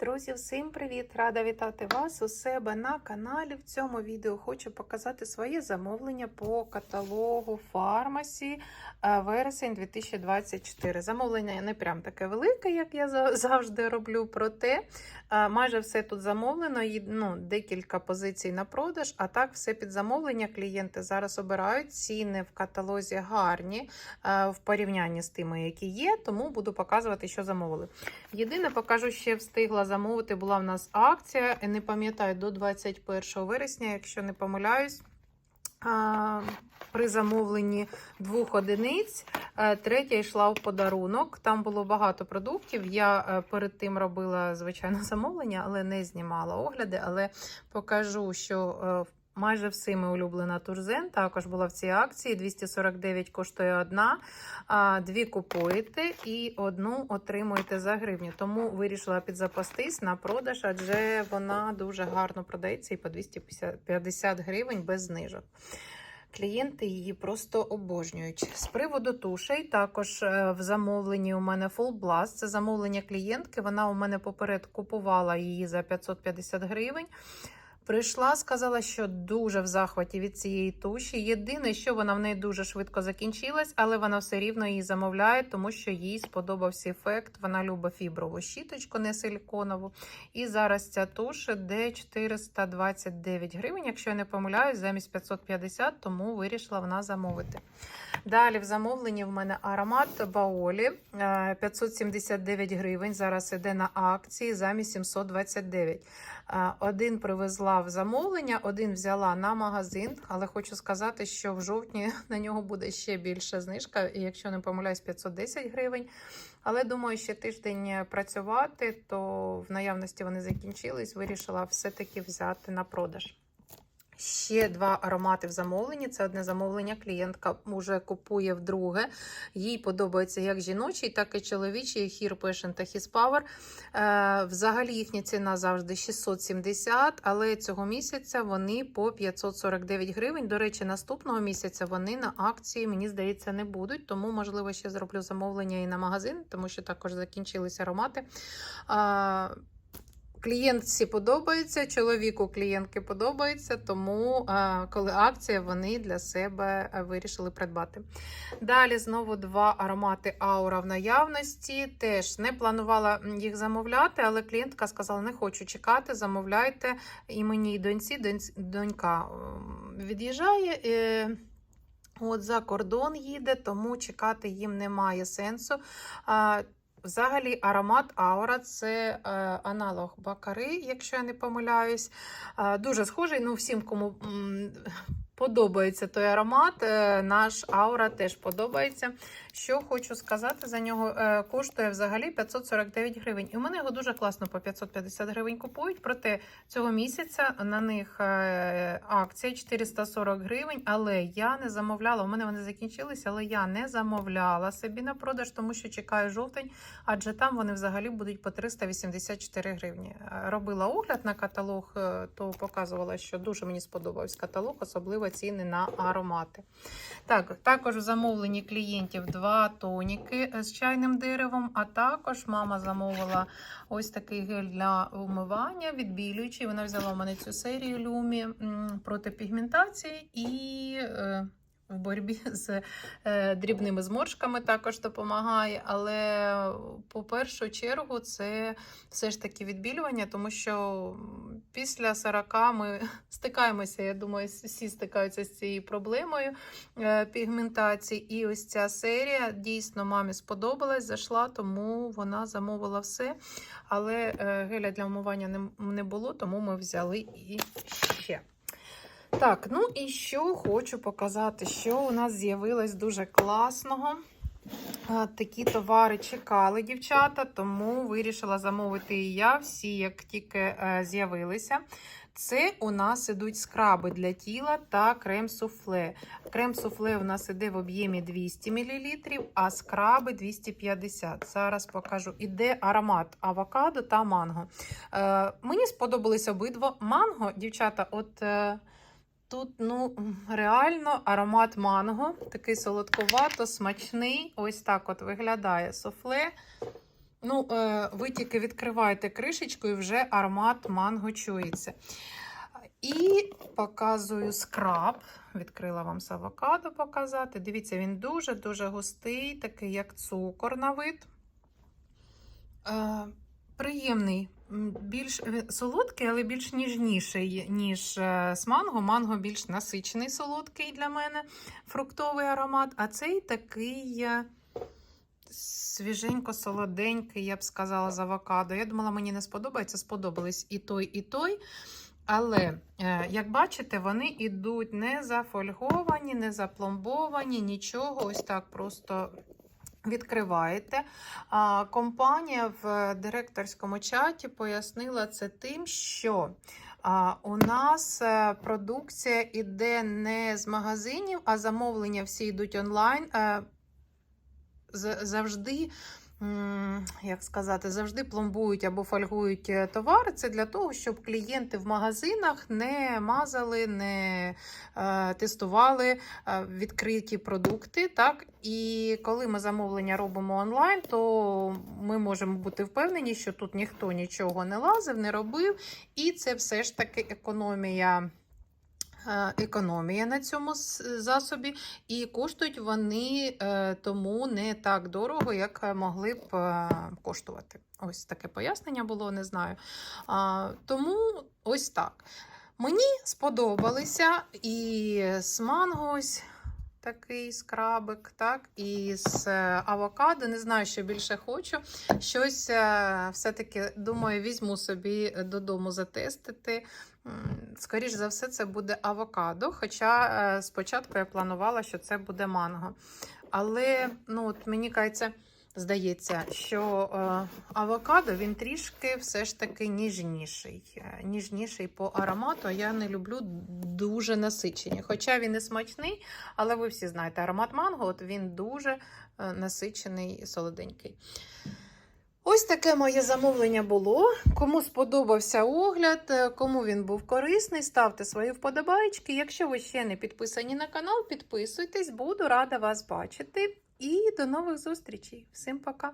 Друзі, всім привіт! Рада вітати вас у себе на каналі. В цьому відео хочу показати своє замовлення по каталогу фармасі е, вересень 2024. Замовлення не прям таке велике, як я завжди роблю, проте е, майже все тут замовлено. Ну, декілька позицій на продаж, а так все під замовлення. Клієнти зараз обирають ціни в каталозі гарні е, в порівнянні з тими, які є, тому буду показувати, що замовили. Єдине, покажу, ще встигла замовити. Була в нас акція. Не пам'ятаю, до 21 вересня, якщо не помиляюсь. При замовленні двох одиниць, е, третя йшла в подарунок. Там було багато продуктів. Я е, перед тим робила звичайно замовлення, але не знімала огляди. Але покажу, що е, майже всіми улюблена Турзен. Також була в цій акції. 249 коштує одна. Дві купуєте і одну отримуєте за гривню. Тому вирішила підзапастись на продаж, адже вона дуже гарно продається і по 250 гривень без знижок. Клієнти її просто обожнюють. З приводу тушей, також е, в замовленні у мене Full Blast. Це замовлення клієнтки. Вона у мене поперед купувала її за 550 гривень. Прийшла, сказала, що дуже в захваті від цієї туші. Єдине, що вона в неї дуже швидко закінчилась, але вона все рівно її замовляє, тому що їй сподобався ефект. Вона любить фіброву щіточку, не силіконову. І зараз ця туш де 429 гривень, якщо я не помиляюсь, замість 550, тому вирішила вона замовити. Далі в замовленні в мене аромат Баолі е, 579 гривень. Зараз іде на акції замість 729. Е, Один привезла в замовлення, один взяла на магазин, але хочу сказати, що в жовтні на нього буде ще більша знижка, і якщо не помиляюсь, 510 гривень. Але думаю, ще тиждень працювати, то в наявності вони закінчились. Вирішила все-таки взяти на продаж. Ще два аромати в замовленні. Це одне замовлення. Клієнтка вже купує вдруге. Їй подобається як жіночий, так і чоловічий Here Passion та. Е, взагалі їхня ціна завжди 670, але цього місяця вони по 549 гривень. До речі, наступного місяця вони на акції, мені здається, не будуть. Тому, можливо, ще зроблю замовлення і на магазин, тому що також закінчилися аромати. Клієнтці подобається, чоловіку клієнтки подобається, тому е, коли акція, вони для себе е, вирішили придбати. Далі знову два аромати Аура в наявності. Теж не планувала їх замовляти, але клієнтка сказала: не хочу чекати, замовляйте. І мені і доньці, донька від'їжджає. е, От за кордон їде, тому чекати їм немає сенсу. Взагалі, аромат Аура це е, аналог Бакари, якщо я не помиляюсь. Е, дуже схожий. Ну, всім, кому подобається той аромат, е, наш Аура теж подобається. Що хочу сказати за нього, е, коштує взагалі 549 гривень. І у мене його дуже класно по 550 гривень купують. Проте цього місяця на них е, акція 440 гривень, але я не замовляла. У мене вони закінчилися, але я не замовляла собі на продаж, тому що чекаю жовтень, адже там вони взагалі будуть по 384 гривні. Е, Робила огляд на каталог, то показувала, що дуже мені сподобався каталог, особливо ціни на аромати. Так, також в замовленні клієнтів два тоніки з чайним деревом, а також мама замовила ось такий гель для умивання, відбілюючий. Вона взяла у мене цю серію Люмі проти пігментації і. В боротьбі з е, дрібними зморшками також допомагає. Але по першу чергу це все ж таки відбілювання, тому що після 40 ми стикаємося. Я думаю, всі стикаються з цією проблемою е, пігментації. І ось ця серія дійсно мамі сподобалась, зайшла, тому вона замовила все. Але е, геля для вмивання не було, тому ми взяли і ще. Так, ну і що хочу показати, що у нас з'явилось дуже класного. Е, Такі товари чекали дівчата, тому вирішила замовити і я всі, як тільки е, з'явилися. Це у нас ідуть скраби для тіла та крем-суфле. Крем-суфле у нас іде в об'ємі 200 мл, а скраби 250 Зараз покажу. Іде аромат авокадо та манго. Е, мені сподобались обидва. Манго, дівчата, от. Тут, ну, реально аромат манго, такий солодковато, смачний. Ось так от виглядає суфле. Ну, е, ви тільки відкриваєте кришечку і вже аромат манго чується. І показую скраб. Відкрила вам з авокадо показати. Дивіться, він дуже-дуже густий, такий, як цукор на вид. Е, приємний, більш е, солодкий, але більш ніжніший, ніж е, з манго. Манго більш насичений солодкий для мене, фруктовий аромат, а цей такий. е, Свіженько-солоденький, я б сказала, з авокадо. Я думала, мені не сподобається. Сподобались і той, і той. Але, як бачите, вони йдуть не зафольговані, не запломбовані, нічого. Ось так просто відкриваєте. Компанія в директорському чаті пояснила це тим, що у нас е, продукція іде не з магазинів, а замовлення всі йдуть онлайн. Е, Завжди. Як сказати, завжди пломбують або фольгують е, товари. Це для того, щоб клієнти в магазинах не мазали, не е, тестували е, відкриті продукти. Так? І коли ми замовлення робимо онлайн, то ми можемо бути впевнені, що тут ніхто нічого не лазив, не робив, і це все ж таки економія. Е, Економія на цьому засобі, і коштують вони е, тому не так дорого, як могли б е, коштувати. Ось таке пояснення було, не знаю. Тому ось так. Мені сподобалися і з манго ось такий скрабик, так, і з е, авокадо. Не знаю, що більше хочу. Щось е, все-таки, думаю, візьму собі додому затестити. Скоріше Скоріш за все, це буде авокадо. Хоча е, спочатку я планувала, що це буде манго. Але ну, от мені кажеться, здається, що е, авокадо він трішки все ж таки ніжніший. Е, Ніжніший по аромату. Я не люблю дуже насичені. Хоча він і смачний, але ви всі знаєте, аромат манго от він дуже е, насичений і солоденький. Ось таке моє замовлення було. Кому сподобався огляд, кому він був корисний, ставте свої вподобайки. Якщо ви ще не підписані на канал, підписуйтесь, буду рада вас бачити. І до нових зустрічей. Всім пока!